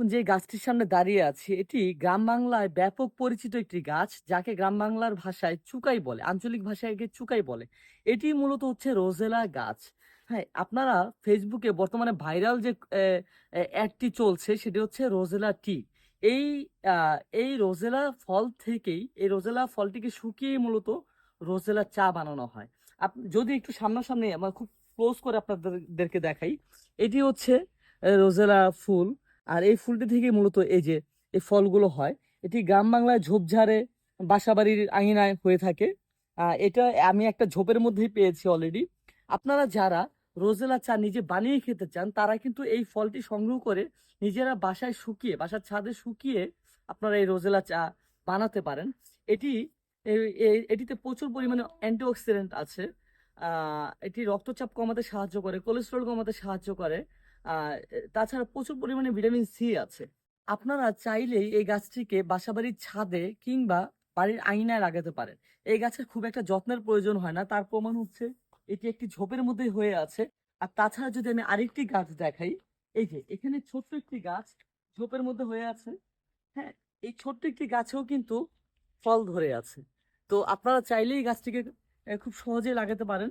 এখন যে গাছটির সামনে দাঁড়িয়ে আছি, এটি গ্রাম বাংলায় ব্যাপক পরিচিত একটি গাছ, যাকে গ্রাম বাংলার ভাষায় চুকাই বলে, আঞ্চলিক ভাষায় একে চুকাই বলে। এটি মূলত হচ্ছে রোজেলা গাছ। হ্যাঁ আপনারা ফেসবুকে বর্তমানে ভাইরাল যে অ্যাডটি চলছে, সেটি হচ্ছে রোজেলা টি। এই এই রোজেলা ফল থেকেই, এই রোজেলা ফলটিকে শুকিয়ে মূলত রোজেলা চা বানানো হয়। যদি একটু সামনাসামনি আমার খুব ক্লোজ করে আপনাদেরকে দেখাই, এটি হচ্ছে রোজেলা ফুল। আর এই ফুলটি থেকে মূলত এই যে, এই ফলগুলো হয়। এটি গ্রাম বাংলায় ঝোপঝাড়ে বাসাবাড়ির আঙিনায় হয়ে থাকে। এটা আমি একটা ঝোপের মধ্যেই পেয়েছি অলরেডি আপনারা যারা রোজেলা চা নিজে বানিয়ে খেতে চান, তারা কিন্তু এই ফলটি সংগ্রহ করে নিজেরা বাসায় শুকিয়ে, বাসার ছাদে শুকিয়ে আপনারা এই রোজেলা চা বানাতে পারেন। এটি এটিতে প্রচুর পরিমাণে অ্যান্টিঅক্সিডেন্ট আছে। এটি রক্তচাপ কমাতে সাহায্য করে কোলেস্ট্রল কমাতে সাহায্য করে। তাছাড়া প্রচুর পরিমাণে ভিটামিন সি আছে। আপনারা চাইলেই এই গাছটিকে বাসাবাড়ির ছাদে কিংবা বাড়ির আঙিনায় লাগাতে পারেন। এই গাছের খুব একটা যত্নের প্রয়োজন হয় না, তার প্রমাণ হচ্ছে এটি একটি ঝোপের মধ্যে হয়ে আছে। আর তাছাড়া যদি আমি আরেকটি গাছ দেখাই, এই যে এখানে ছোট্ট একটি গাছ ঝোপের মধ্যে হয়ে আছে। হ্যাঁ এই ছোট্ট একটি গাছেও কিন্তু ফল ধরে আছে। তো আপনারা চাইলেই গাছটিকে খুব সহজেই লাগাতে পারেন।